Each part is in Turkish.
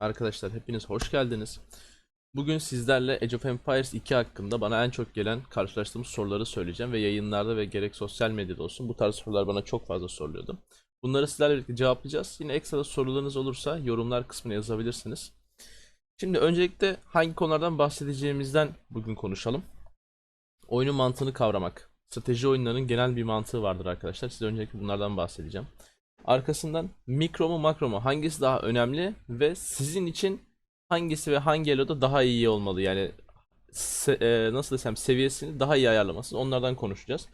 Arkadaşlar hepiniz hoş geldiniz. Bugün sizlerle Age of Empires 2 hakkında bana en çok gelen karşılaştığımız soruları söyleyeceğim ve yayınlarda ve gerek sosyal medyada olsun bu tarz sorular bana çok fazla soruluyordu. Bunları sizlerle birlikte cevaplayacağız. Yine ekstra sorularınız olursa yorumlar kısmına yazabilirsiniz. Şimdi öncelikle hangi konulardan bahsedeceğimizden bugün konuşalım. Oyunun mantığını kavramak. Strateji oyunlarının genel bir mantığı vardır arkadaşlar. Size öncelikle bunlardan bahsedeceğim. Arkasından mikro mu makro mu hangisi daha önemli ve sizin için hangisi ve hangi eloda daha iyi olmalı yani e, nasıl desem seviyesini daha iyi ayarlaması onlardan konuşacağız.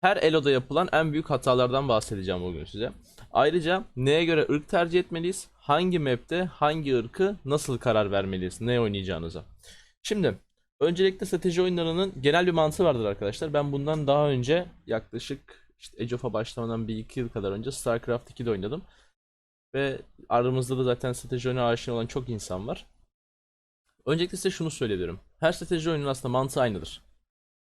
Her eloda yapılan en büyük hatalardan bahsedeceğim bugün size. Ayrıca neye göre ırk tercih etmeliyiz? Hangi map'te hangi ırkı nasıl karar vermeliyiz? Ne oynayacağınıza. Şimdi öncelikle strateji oyunlarının genel bir mantığı vardır arkadaşlar. Ben bundan daha önce yaklaşık işte Age of'a başlamadan bir iki yıl kadar önce StarCraft 2'de oynadım. Ve aramızda da zaten strateji oyununa aşina olan çok insan var. Öncelikle size şunu söyleyebilirim. Her strateji oyunun aslında mantığı aynıdır.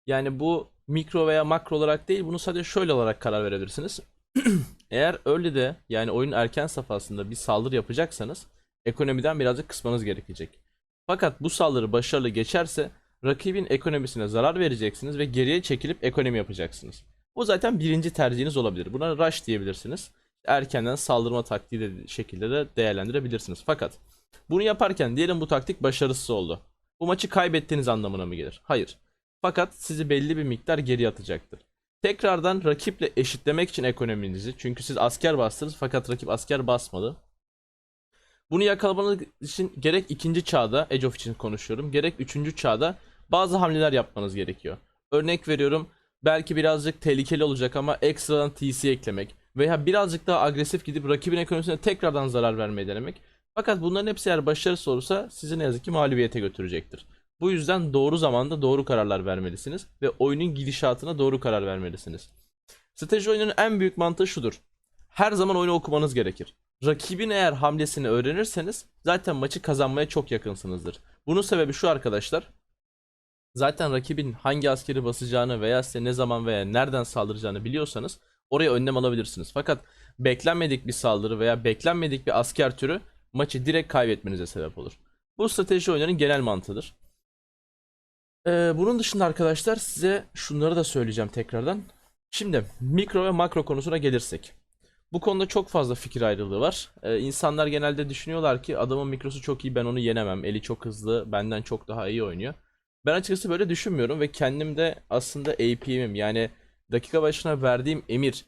Yani bu mikro veya makro olarak değil bunu sadece şöyle olarak karar verebilirsiniz. Eğer öyle de yani oyunun erken safhasında bir saldırı yapacaksanız ekonomiden birazcık kısmanız gerekecek. Fakat bu saldırı başarılı geçerse rakibin ekonomisine zarar vereceksiniz ve geriye çekilip ekonomi yapacaksınız. Bu zaten birinci tercihiniz olabilir. Buna rush diyebilirsiniz. Erkenden saldırma taktiği de şekilde de değerlendirebilirsiniz. Fakat bunu yaparken diyelim bu taktik başarısız oldu. Bu maçı kaybettiğiniz anlamına mı gelir? Hayır. Fakat sizi belli bir miktar geri atacaktır. Tekrardan rakiple eşitlemek için ekonominizi çünkü siz asker bastınız fakat rakip asker basmadı. Bunu yakalamanız için gerek ikinci çağda Age of için konuşuyorum gerek üçüncü çağda bazı hamleler yapmanız gerekiyor. Örnek veriyorum belki birazcık tehlikeli olacak ama ekstradan TC eklemek veya birazcık daha agresif gidip rakibin ekonomisine tekrardan zarar vermeyi denemek. Fakat bunların hepsi eğer başarısız olursa sizi ne yazık ki mağlubiyete götürecektir. Bu yüzden doğru zamanda doğru kararlar vermelisiniz ve oyunun gidişatına doğru karar vermelisiniz. Strateji oyununun en büyük mantığı şudur. Her zaman oyunu okumanız gerekir. Rakibin eğer hamlesini öğrenirseniz zaten maçı kazanmaya çok yakınsınızdır. Bunun sebebi şu arkadaşlar. Zaten rakibin hangi askeri basacağını veya size ne zaman veya nereden saldıracağını biliyorsanız oraya önlem alabilirsiniz. Fakat beklenmedik bir saldırı veya beklenmedik bir asker türü maçı direkt kaybetmenize sebep olur. Bu strateji oyunlarının genel mantığıdır. Ee, bunun dışında arkadaşlar size şunları da söyleyeceğim tekrardan. Şimdi mikro ve makro konusuna gelirsek. Bu konuda çok fazla fikir ayrılığı var. Ee, insanlar genelde düşünüyorlar ki adamın mikrosu çok iyi ben onu yenemem. Eli çok hızlı benden çok daha iyi oynuyor. Ben açıkçası böyle düşünmüyorum ve kendim de aslında APM'im yani dakika başına verdiğim emir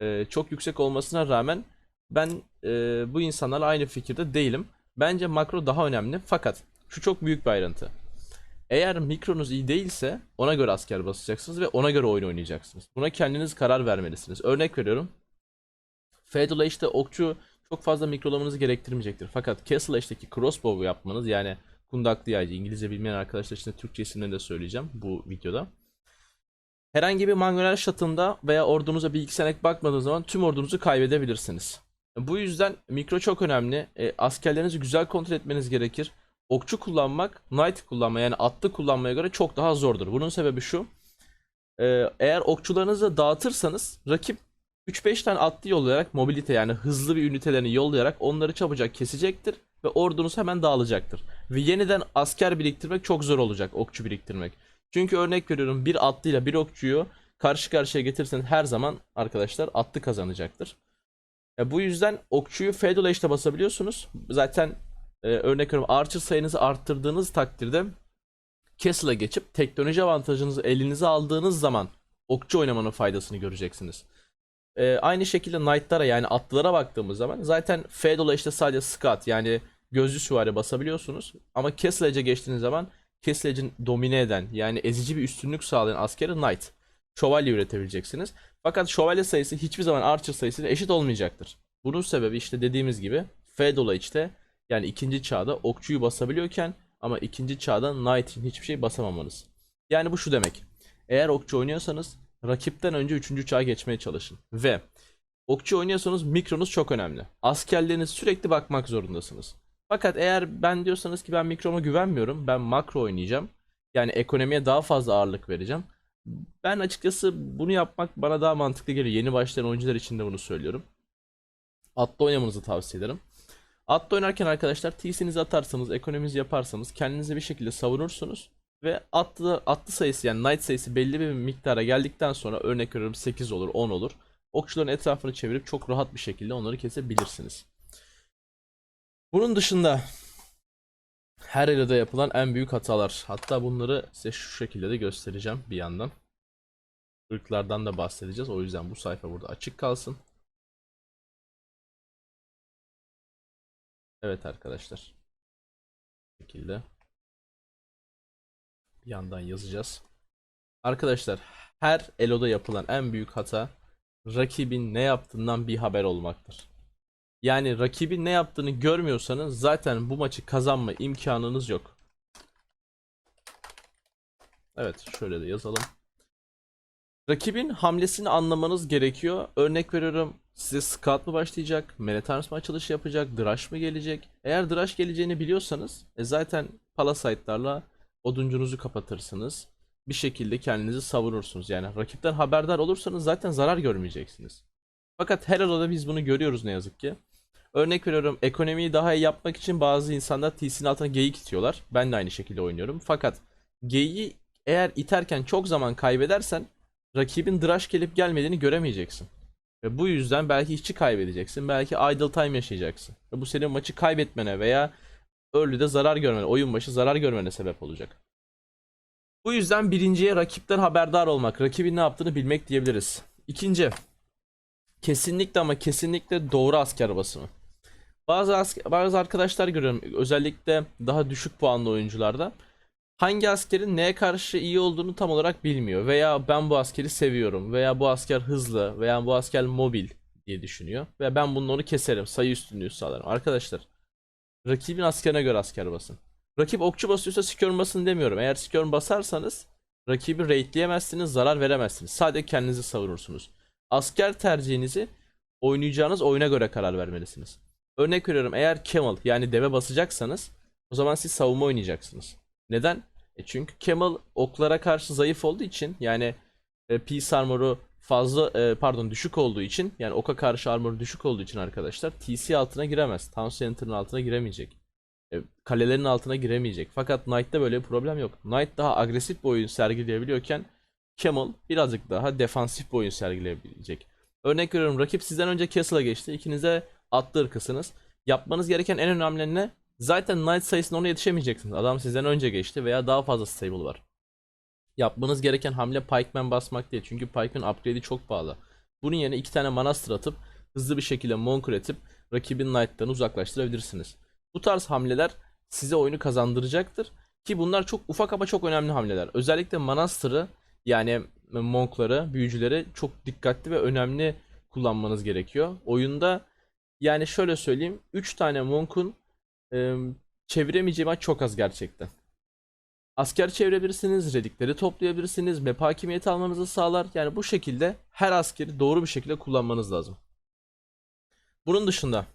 e, çok yüksek olmasına rağmen ben e, bu insanlarla aynı fikirde değilim. Bence makro daha önemli fakat şu çok büyük bir ayrıntı. Eğer mikronuz iyi değilse ona göre asker basacaksınız ve ona göre oyun oynayacaksınız. Buna kendiniz karar vermelisiniz. Örnek veriyorum. Fedula işte okçu çok fazla mikrolamanızı gerektirmeyecektir. Fakat Castle Edge'deki crossbow yapmanız yani kundaklı yaycı İngilizce bilmeyen arkadaşlar için de Türkçe isimlerini de söyleyeceğim bu videoda. Herhangi bir manuel şatında veya ordunuza iki senek bakmadığınız zaman tüm ordunuzu kaybedebilirsiniz. Bu yüzden mikro çok önemli. E, askerlerinizi güzel kontrol etmeniz gerekir. Okçu kullanmak, knight kullanma yani atlı kullanmaya göre çok daha zordur. Bunun sebebi şu. E, eğer okçularınızı dağıtırsanız rakip 3-5 tane atlı yollayarak mobilite yani hızlı bir ünitelerini yollayarak onları çabucak kesecektir ve ordunuz hemen dağılacaktır. Ve yeniden asker biriktirmek çok zor olacak okçu biriktirmek. Çünkü örnek veriyorum bir atlıyla bir okçuyu karşı karşıya getirseniz her zaman arkadaşlar atlı kazanacaktır. E, bu yüzden okçuyu Fedula işte basabiliyorsunuz. Zaten e, örnek veriyorum Archer sayınızı arttırdığınız takdirde Castle'a geçip teknoloji avantajınızı elinize aldığınız zaman okçu oynamanın faydasını göreceksiniz. E, aynı şekilde Knight'lara yani atlılara baktığımız zaman zaten Fedula işte sadece Scout yani gözlü süvari basabiliyorsunuz. Ama Castle Edge'e geçtiğiniz zaman Castle Edge'in domine eden yani ezici bir üstünlük sağlayan askeri Knight. Şövalye üretebileceksiniz. Fakat şövalye sayısı hiçbir zaman Archer sayısıyla eşit olmayacaktır. Bunun sebebi işte dediğimiz gibi Fedula işte yani ikinci çağda okçuyu basabiliyorken ama ikinci çağda Knight'in hiçbir şey basamamanız. Yani bu şu demek. Eğer okçu oynuyorsanız rakipten önce üçüncü çağa geçmeye çalışın. Ve okçu oynuyorsanız mikronuz çok önemli. Askerleriniz sürekli bakmak zorundasınız. Fakat eğer ben diyorsanız ki ben mikroma güvenmiyorum. Ben makro oynayacağım. Yani ekonomiye daha fazla ağırlık vereceğim. Ben açıkçası bunu yapmak bana daha mantıklı geliyor. Yeni başlayan oyuncular için de bunu söylüyorum. Atlı oynamanızı tavsiye ederim. Atla oynarken arkadaşlar TC'nizi atarsanız, ekonominizi yaparsanız kendinizi bir şekilde savunursunuz. Ve atlı, atlı sayısı yani knight sayısı belli bir miktara geldikten sonra örnek veriyorum 8 olur 10 olur. Okçuların etrafını çevirip çok rahat bir şekilde onları kesebilirsiniz. Bunun dışında her eloda yapılan en büyük hatalar. Hatta bunları size şu şekilde de göstereceğim bir yandan. Irklardan da bahsedeceğiz. O yüzden bu sayfa burada açık kalsın. Evet arkadaşlar. Bu şekilde. Bir yandan yazacağız. Arkadaşlar her eloda yapılan en büyük hata rakibin ne yaptığından bir haber olmaktır. Yani rakibin ne yaptığını görmüyorsanız zaten bu maçı kazanma imkanınız yok. Evet şöyle de yazalım. Rakibin hamlesini anlamanız gerekiyor. Örnek veriyorum size scout mı başlayacak, Menetars mı açılış yapacak, Drash mı gelecek? Eğer Drash geleceğini biliyorsanız e zaten Palasite'larla oduncunuzu kapatırsınız. Bir şekilde kendinizi savunursunuz. Yani rakipten haberdar olursanız zaten zarar görmeyeceksiniz. Fakat her arada biz bunu görüyoruz ne yazık ki. Örnek veriyorum ekonomiyi daha iyi yapmak için bazı insanlar TC'nin altına geyik itiyorlar. Ben de aynı şekilde oynuyorum. Fakat geyiği eğer iterken çok zaman kaybedersen rakibin drash gelip gelmediğini göremeyeceksin. Ve bu yüzden belki işçi kaybedeceksin. Belki idle time yaşayacaksın. Ve bu senin maçı kaybetmene veya early'de zarar görmene, oyun başı zarar görmene sebep olacak. Bu yüzden birinciye rakipten haberdar olmak, rakibin ne yaptığını bilmek diyebiliriz. İkinci, kesinlikle ama kesinlikle doğru asker basımı. Bazı bazı arkadaşlar görüyorum özellikle daha düşük puanlı oyuncularda hangi askerin neye karşı iyi olduğunu tam olarak bilmiyor veya ben bu askeri seviyorum veya bu asker hızlı veya bu asker mobil diye düşünüyor ve ben onu keserim sayı üstünlüğü sağlarım. Arkadaşlar rakibin askerine göre asker basın. Rakip okçu basıyorsa skirm basın demiyorum. Eğer skirm basarsanız rakibi raidleyemezsiniz, zarar veremezsiniz. Sadece kendinizi savunursunuz. Asker tercihinizi oynayacağınız oyuna göre karar vermelisiniz. Örnek veriyorum eğer camel yani deve basacaksanız o zaman siz savunma oynayacaksınız. Neden? E çünkü camel oklara karşı zayıf olduğu için yani e, peace armor'u fazla e, pardon düşük olduğu için yani oka karşı armor düşük olduğu için arkadaşlar TC altına giremez. Town Center'ın altına giremeyecek. E, kalelerin altına giremeyecek. Fakat Knight'ta böyle bir problem yok. Knight daha agresif bir oyun sergileyebiliyorken Camel birazcık daha defansif bir oyun sergileyebilecek. Örnek veriyorum rakip sizden önce Castle'a geçti. İkinize atlı ırkısınız. Yapmanız gereken en önemli ne? Zaten Knight sayısına ona yetişemeyeceksiniz. Adam sizden önce geçti veya daha fazla stable var. Yapmanız gereken hamle Pikeman basmak değil. Çünkü Pikeman upgrade'i çok pahalı. Bunun yerine iki tane Manastır atıp hızlı bir şekilde Monk üretip rakibin Knight'tan uzaklaştırabilirsiniz. Bu tarz hamleler size oyunu kazandıracaktır. Ki bunlar çok ufak ama çok önemli hamleler. Özellikle Manastır'ı yani Monk'ları, büyücüleri çok dikkatli ve önemli kullanmanız gerekiyor. Oyunda yani şöyle söyleyeyim 3 tane Monk'un e, çeviremeyeceği çok az gerçekten. Asker çevirebilirsiniz, redikleri toplayabilirsiniz, map hakimiyeti almanızı sağlar. Yani bu şekilde her askeri doğru bir şekilde kullanmanız lazım. Bunun dışında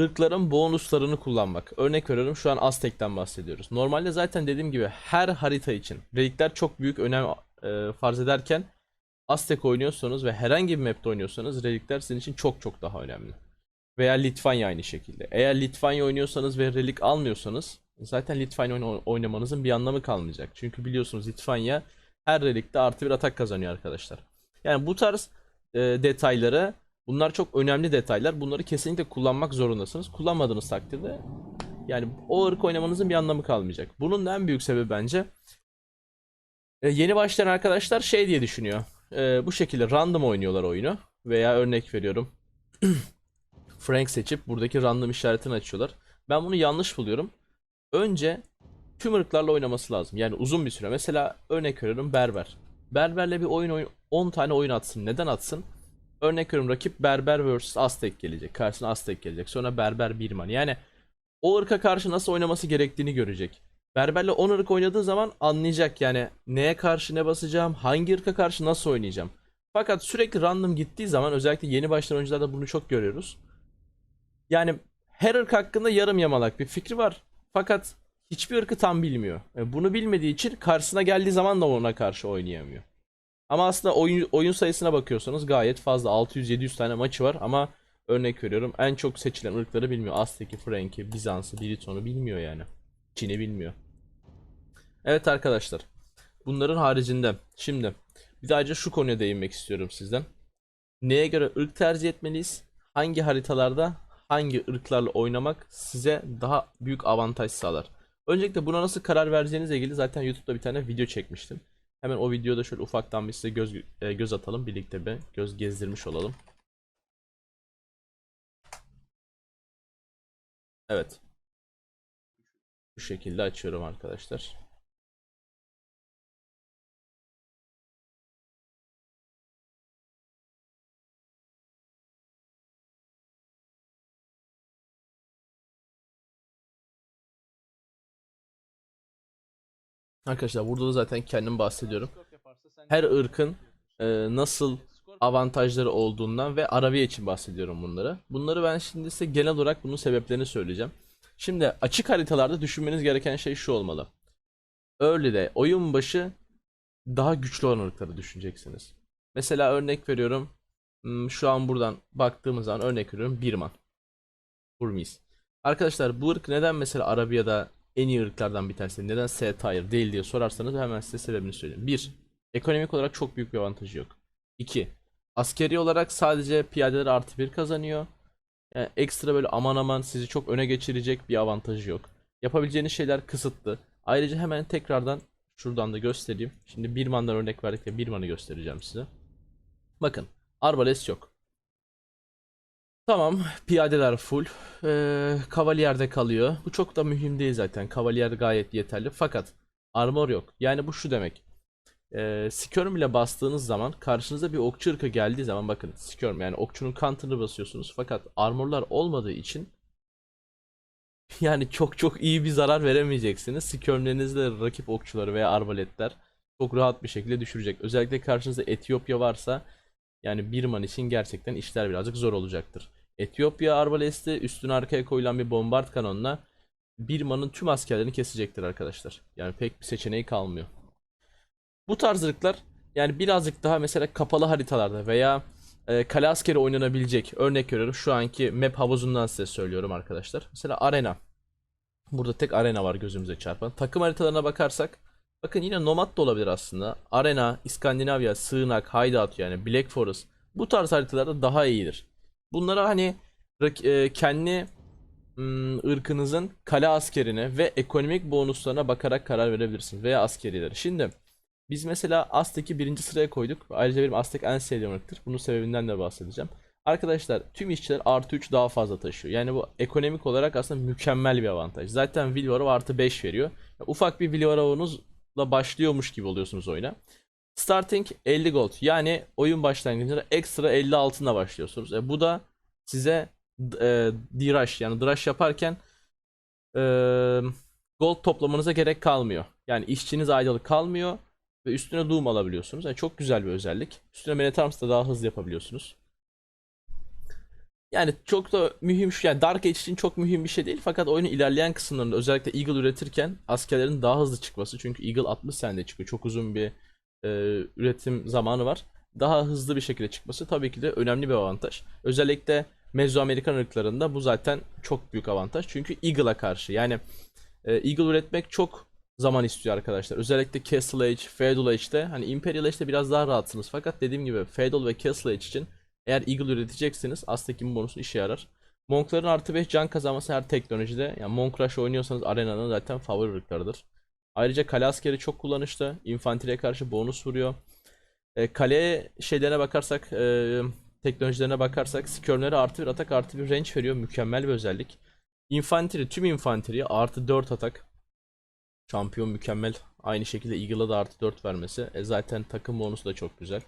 ırkların bonuslarını kullanmak. Örnek veriyorum şu an Aztek'ten bahsediyoruz. Normalde zaten dediğim gibi her harita için relikler çok büyük önem e, farz ederken Aztek oynuyorsanız ve herhangi bir map'te oynuyorsanız relikler sizin için çok çok daha önemli. Veya Litvanya aynı şekilde. Eğer Litvanya oynuyorsanız ve relik almıyorsanız zaten Litvanya oynamanızın bir anlamı kalmayacak. Çünkü biliyorsunuz Litvanya her relikte artı bir atak kazanıyor arkadaşlar. Yani bu tarz e, detayları bunlar çok önemli detaylar. Bunları kesinlikle kullanmak zorundasınız. Kullanmadığınız takdirde yani o ırk oynamanızın bir anlamı kalmayacak. Bunun en büyük sebebi bence e, yeni başlayan arkadaşlar şey diye düşünüyor. E, bu şekilde random oynuyorlar oyunu. Veya örnek veriyorum. Frank seçip buradaki random işaretini açıyorlar. Ben bunu yanlış buluyorum. Önce tüm ırklarla oynaması lazım. Yani uzun bir süre. Mesela örnek veriyorum Berber. Berberle bir oyun oyun 10 tane oyun atsın. Neden atsın? Örnek veriyorum rakip Berber vs Aztek gelecek. Karşısına Aztek gelecek. Sonra Berber Birman. Yani o ırka karşı nasıl oynaması gerektiğini görecek. Berberle 10 ırk oynadığı zaman anlayacak yani neye karşı ne basacağım, hangi ırka karşı nasıl oynayacağım. Fakat sürekli random gittiği zaman özellikle yeni başlayan oyuncularda bunu çok görüyoruz. Yani her ırk hakkında yarım yamalak bir fikri var. Fakat hiçbir ırkı tam bilmiyor. E, Bunu bilmediği için karşısına geldiği zaman da ona karşı oynayamıyor. Ama aslında oyun, oyun sayısına bakıyorsanız gayet fazla. 600-700 tane maçı var ama Örnek veriyorum en çok seçilen ırkları bilmiyor. Aztek'i, Frank'i, Bizans'ı, Briton'u bilmiyor yani. Çin'i bilmiyor. Evet arkadaşlar. Bunların haricinde şimdi bir de ayrıca şu konuya değinmek istiyorum sizden. Neye göre ırk tercih etmeliyiz? Hangi haritalarda hangi ırklarla oynamak size daha büyük avantaj sağlar? Öncelikle buna nasıl karar vereceğinizle ilgili zaten YouTube'da bir tane video çekmiştim. Hemen o videoda şöyle ufaktan bir size göz e, göz atalım birlikte bir göz gezdirmiş olalım. Evet. Bu şekilde açıyorum arkadaşlar. Arkadaşlar burada da zaten kendim bahsediyorum. Her ırkın e, nasıl avantajları olduğundan ve Arabiye için bahsediyorum bunları. Bunları ben şimdi size genel olarak bunun sebeplerini söyleyeceğim. Şimdi açık haritalarda düşünmeniz gereken şey şu olmalı. Early'de oyun başı daha güçlü olan ırkları düşüneceksiniz. Mesela örnek veriyorum. hmm, Şu an buradan baktığımız zaman örnek veriyorum Birman. Burmese. Arkadaşlar bu ırk neden mesela Arabiya'da en iyi ırklardan bir tanesi? Neden S tier değil diye sorarsanız hemen size sebebini söyleyeyim. 1. Ekonomik olarak çok büyük bir avantajı yok. 2. Askeri olarak sadece piyadeler artı 1 kazanıyor. Yani ekstra böyle aman aman sizi çok öne geçirecek bir avantajı yok. Yapabileceğiniz şeyler kısıtlı. Ayrıca hemen tekrardan şuradan da göstereyim. Şimdi Birman'dan örnek verdik de Birman'ı göstereceğim size. Bakın Arbales yok. Tamam piyadeler full. Ee, Cavalier'de kalıyor. Bu çok da mühim değil zaten. Cavalier gayet yeterli. Fakat armor yok. Yani bu şu demek. Ee, Skirm ile bastığınız zaman karşınıza bir okçu ırkı geldiği zaman bakın Skirm yani okçunun counter'ını basıyorsunuz fakat armorlar olmadığı için yani çok çok iyi bir zarar veremeyeceksiniz. Skirm'lerinizle rakip okçuları veya arbaletler çok rahat bir şekilde düşürecek. Özellikle karşınızda Etiyopya varsa yani bir man için gerçekten işler birazcık zor olacaktır. Etiyopya arbalesti üstüne arkaya koyulan bir bombard kanonla bir manın tüm askerlerini kesecektir arkadaşlar. Yani pek bir seçeneği kalmıyor. Bu tarz ırklar yani birazcık daha mesela kapalı haritalarda veya e, kale askeri oynanabilecek örnek veriyorum şu anki map havuzundan size söylüyorum arkadaşlar. Mesela arena. Burada tek arena var gözümüze çarpan. Takım haritalarına bakarsak bakın yine nomad da olabilir aslında. Arena, İskandinavya, sığınak, hideout yani Black Forest bu tarz haritalarda daha iyidir. Bunlara hani e, kendi hmm, ırkınızın kale askerine ve ekonomik bonuslarına bakarak karar verebilirsiniz veya askerileri. Şimdi biz mesela Aztek'i birinci sıraya koyduk. Ayrıca benim Aztek en sevdiğim ırktır. Bunun sebebinden de bahsedeceğim. Arkadaşlar tüm işçiler artı 3 daha fazla taşıyor. Yani bu ekonomik olarak aslında mükemmel bir avantaj. Zaten Wilvarov artı 5 veriyor. Ufak bir Wilvarov'unuzla başlıyormuş gibi oluyorsunuz oyuna. Starting 50 gold. Yani oyun başlangıcında ekstra 50 altınla başlıyorsunuz. E, bu da size e, D-Rush yani Drush yaparken e, gold toplamanıza gerek kalmıyor. Yani işçiniz aydalı kalmıyor ve üstüne Doom alabiliyorsunuz. Yani çok güzel bir özellik. Üstüne Arms da daha hızlı yapabiliyorsunuz. Yani çok da mühim şu yani Dark Age için çok mühim bir şey değil fakat oyunun ilerleyen kısımlarında özellikle Eagle üretirken askerlerin daha hızlı çıkması çünkü Eagle 60 saniyede çıkıyor. Çok uzun bir e, üretim zamanı var. Daha hızlı bir şekilde çıkması tabii ki de önemli bir avantaj. Özellikle Mezoamerikan ırklarında bu zaten çok büyük avantaj. Çünkü Eagle'a karşı yani e, Eagle üretmek çok zaman istiyor arkadaşlar. Özellikle Castle Age, Feudal Age'de hani Imperial Age'de biraz daha rahatsınız. Fakat dediğim gibi Feudal ve Castle Age için eğer Eagle üreteceksiniz Aztek'in bonusu işe yarar. Monkların artı 5 can kazanması her teknolojide. Yani Monk Rush oynuyorsanız arenanın zaten favori ırklarıdır. Ayrıca kale askeri çok kullanışlı. İnfanteriye karşı bonus vuruyor. E, kale şeylerine bakarsak, e, teknolojilerine bakarsak Skirm'lere artı bir atak artı bir range veriyor. Mükemmel bir özellik. Infantry, tüm infanteriye artı 4 atak. Şampiyon mükemmel. Aynı şekilde Eagle'a da artı 4 vermesi. E, zaten takım bonusu da çok güzel.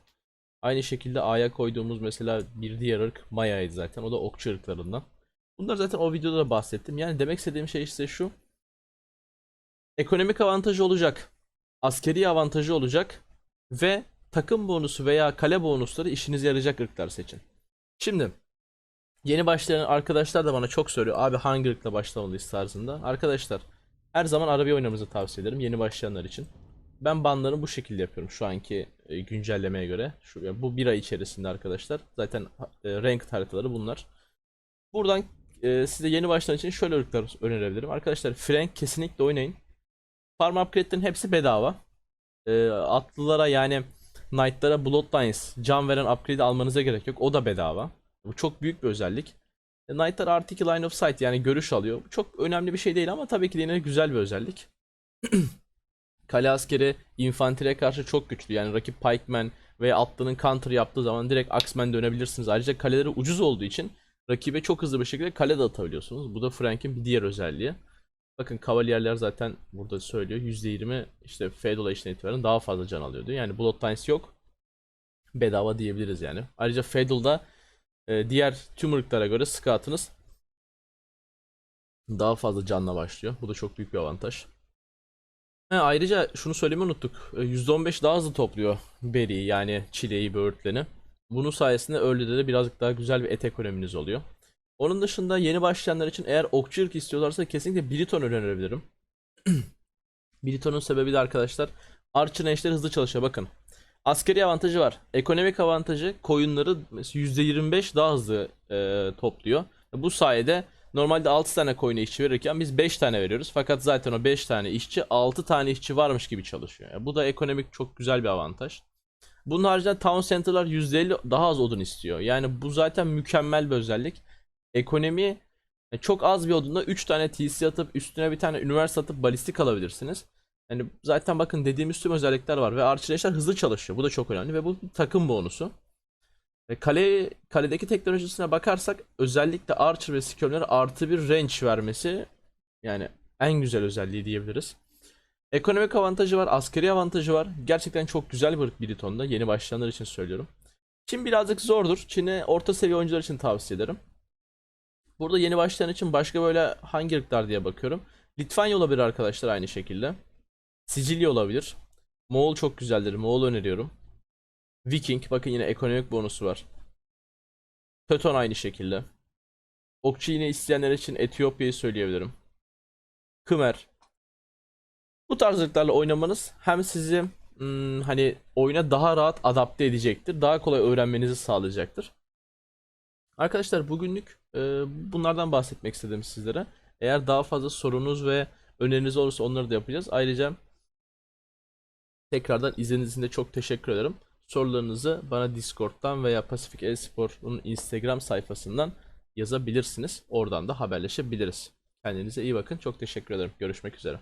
Aynı şekilde A'ya koyduğumuz mesela bir diğer ırk Maya'ydı zaten. O da okçu ırklarından. Bunlar zaten o videoda da bahsettim. Yani demek istediğim şey işte şu. Ekonomik avantajı olacak. Askeri avantajı olacak. Ve takım bonusu veya kale bonusları işinize yarayacak ırklar seçin. Şimdi yeni başlayan arkadaşlar da bana çok soruyor. Abi hangi ırkla başlamalıyız tarzında. Arkadaşlar her zaman Arabi oynamanızı tavsiye ederim yeni başlayanlar için. Ben banları bu şekilde yapıyorum şu anki e, güncellemeye göre. Şu, yani bu bir ay içerisinde arkadaşlar. Zaten e, ranked haritaları bunlar. Buradan e, size yeni başlayan için şöyle ırklar önerebilirim. Arkadaşlar Frank kesinlikle oynayın. Farm upgrade'lerin hepsi bedava. E, atlılara yani Knight'lara Bloodlines can veren upgrade almanıza gerek yok. O da bedava. Bu çok büyük bir özellik. E, Knight'lar artı 2 line of sight yani görüş alıyor. Çok önemli bir şey değil ama tabii ki de yine güzel bir özellik. Kale askeri infantry'e karşı çok güçlü. Yani rakip pikeman veya atlının counter yaptığı zaman direkt axeman dönebilirsiniz. Ayrıca kaleleri ucuz olduğu için rakibe çok hızlı bir şekilde kale de atabiliyorsunuz. Bu da Frank'in bir diğer özelliği. Bakın kavalyerler zaten burada söylüyor. %20 işte Fedol'a işten itibaren daha fazla can alıyordu. Yani Bloodlines yok. Bedava diyebiliriz yani. Ayrıca Fedol'da e, diğer tüm ırklara göre scout'ınız daha fazla canla başlıyor. Bu da çok büyük bir avantaj. Ha, ayrıca şunu söylemeyi unuttuk. E, %15 daha hızlı topluyor Berry yani çileği, böğürtleni. Bunun sayesinde early'de de birazcık daha güzel bir et ekonominiz oluyor. Onun dışında yeni başlayanlar için eğer okçu ırk istiyorlarsa kesinlikle Briton önerebilirim. Briton'un sebebi de arkadaşlar Archer eşleri hızlı çalışıyor bakın. Askeri avantajı var. Ekonomik avantajı koyunları %25 daha hızlı e, topluyor. Bu sayede normalde 6 tane koyuna işçi verirken biz 5 tane veriyoruz. Fakat zaten o 5 tane işçi 6 tane işçi varmış gibi çalışıyor. Yani bu da ekonomik çok güzel bir avantaj. Bunun haricinde town center'lar %50 daha az odun istiyor. Yani bu zaten mükemmel bir özellik. Ekonomi yani çok az bir odunla 3 tane TC atıp üstüne bir tane üniversite atıp balistik alabilirsiniz. Yani zaten bakın dediğimiz tüm özellikler var ve archerleşler hızlı çalışıyor. Bu da çok önemli ve bu takım bonusu. Ve kale kaledeki teknolojisine bakarsak özellikle Archer ve Skirm'lere artı bir range vermesi yani en güzel özelliği diyebiliriz. Ekonomik avantajı var, askeri avantajı var. Gerçekten çok güzel bir Briton'da. Yeni başlayanlar için söylüyorum. Çin birazcık zordur. Çin'i orta seviye oyuncular için tavsiye ederim. Burada yeni başlayan için başka böyle hangi ırklar diye bakıyorum. Litvanya olabilir arkadaşlar aynı şekilde. Sicilya olabilir. Moğol çok güzeldir. Moğol öneriyorum. Viking bakın yine ekonomik bonusu var. Teuton aynı şekilde. Okçu yine isteyenler için Etiyopya'yı söyleyebilirim. Khmer. Bu tarz ırklarla oynamanız hem sizi hmm, hani oyuna daha rahat adapte edecektir. Daha kolay öğrenmenizi sağlayacaktır. Arkadaşlar bugünlük e, bunlardan bahsetmek istedim sizlere. Eğer daha fazla sorunuz ve öneriniz olursa onları da yapacağız. Ayrıca tekrardan izlediğiniz için de çok teşekkür ederim. Sorularınızı bana Discord'dan veya Pasifik Espor'un Instagram sayfasından yazabilirsiniz. Oradan da haberleşebiliriz. Kendinize iyi bakın. Çok teşekkür ederim. Görüşmek üzere.